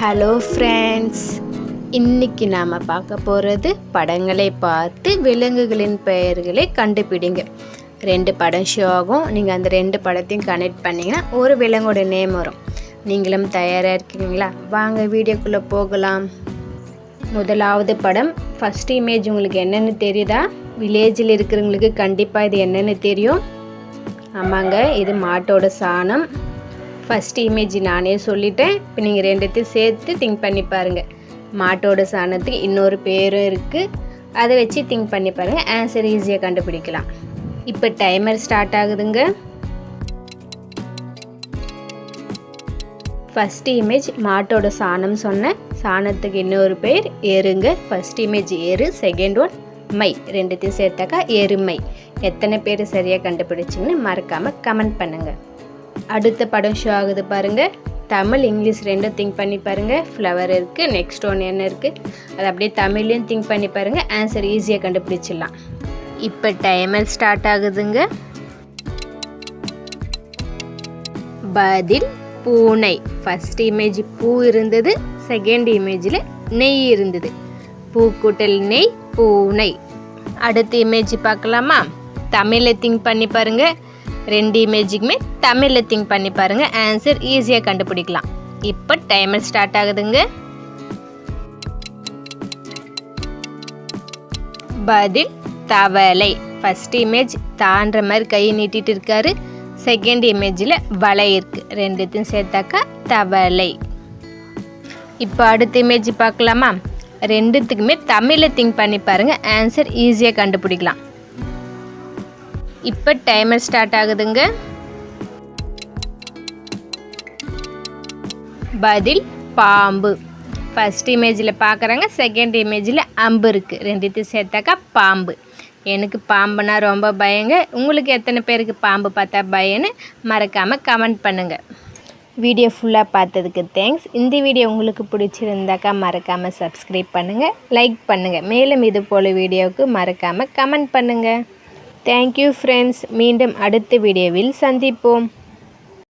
Hello friends இன்னைக்கு நாம் பார்க்க போகிறது படங்களை பார்த்து விலங்குகளின் பெயர்களை கண்டுபிடிங்க. ரெண்டு படம் ஷோ ஆகும். நீங்கள் அந்த ரெண்டு படத்தையும் கனெக்ட் பண்ணிங்கன்னா ஒரு விலங்கோட நேம் வரும். நீங்களும் தயாராக இருக்கீங்களா? வாங்க வீடியோக்குள்ளே போகலாம். முதலாவது படம் ஃபஸ்ட் இமேஜ் உங்களுக்கு என்னென்னு தெரியுதா? வில்லேஜில் இருக்கிறவங்களுக்கு கண்டிப்பாக இது என்னென்னு தெரியும். ஆமாங்க இது மாட்டோட சாணம். ஃபஸ்ட் இமேஜ் நானே சொல்லிட்டேன். இப்போ நீங்கள் ரெண்டுத்தையும் சேர்த்து திங்க் பண்ணி பாருங்கள் மாட்டோட சாணத்துக்கு இன்னொரு பேரும் இருக்குது அதை வச்சு திங்க் பண்ணி பாருங்கள் ஆன்சர் ஈஸியாக கண்டுபிடிக்கலாம். இப்போ டைமர் ஸ்டார்ட் ஆகுதுங்க. ஃபஸ்ட் இமேஜ் மாட்டோட சாணம் சொன்னேன் சாணத்துக்கு இன்னொரு பேர் எருங்க. ஃபஸ்ட் இமேஜ் ஏறு செகண்ட் ஒன் மை. ரெண்டுத்தையும் சேர்த்தாக்கா எருமை. எத்தனை பேர் சரியாக கண்டுபிடிச்சிங்கன்னு மறக்காமல் கமெண்ட் பண்ணுங்கள் அடுத்த படம் ஷோ ஆகுது பாருங்கள் தமிழ் இங்கிலீஷ் ரெண்டும் திங்க் பண்ணி பாருங்கள் ஃப்ளவர் இருக்குது நெக்ஸ்ட் ஒன் என்ன இருக்குது அது அப்படியே தமிழ்லேயும் திங்க் பண்ணி பாருங்கள் ஆன்சர் ஈஸியாக கண்டுபிடிச்சிடலாம். இப்போ டைமர் ஸ்டார்ட் ஆகுதுங்க. பதில் பூனை. ஃபஸ்ட் இமேஜ் பூ இருந்தது செகண்ட் இமேஜில் நெய் இருந்தது. பூக்கூட்டல் நெய் பூனை. அடுத்த இமேஜ் பார்க்கலாமா? தமிழில் திங்க் பண்ணி பாருங்கள் ரெண்டு இமேஜுக்குமே தமிழில் திங்க் பண்ணி பாருங்கள் ஆன்சர் ஈஸியாக கண்டுபிடிக்கலாம். இப்போ டைமர் ஸ்டார்ட் ஆகுதுங்க. பதில் தவளை. ஃபஸ்ட் இமேஜ் தாண்டுற மாதிரி கையை நீட்டிட்டு இருக்காரு. செகண்ட் இமேஜில் வலை இருக்கு. ரெண்டுத்தையும் சேர்த்தாக்கா தவளை. இப்போ அடுத்த இமேஜ் பார்க்கலாமா? ரெண்டுத்துக்குமே தமிழில் திங்க் பண்ணி பாருங்கள் ஆன்சர் ஈஸியாக கண்டுபிடிக்கலாம். இப்போ டைமர் ஸ்டார்ட் ஆகுதுங்க. பதில் பாம்பு. ஃபஸ்ட் இமேஜில் பார்க்குறாங்க செகண்ட் இமேஜில் அம்பு இருக்குது ரெண்டுத்தையும் சேர்த்தாக்கா பாம்பு. எனக்கு பாம்புனா ரொம்ப பயங்க. உங்களுக்கு எத்தனை பேருக்கு பாம்பு பார்த்தா பயன்னு மறக்காமல் கமெண்ட் பண்ணுங்கள் வீடியோ ஃபுல்லாக பார்த்ததுக்கு தேங்க்ஸ் இந்த வீடியோ உங்களுக்கு பிடிச்சிருந்தாக்கா மறக்காமல் சப்ஸ்கிரைப் பண்ணுங்கள் லைக் பண்ணுங்கள் மேலும் இது போல் வீடியோவுக்கு மறக்காமல் கமெண்ட் பண்ணுங்கள் தேங்க்யூ ஃப்ரெண்ட்ஸ் மீண்டும் அடுத்த வீடியோவில் சந்திப்போம்.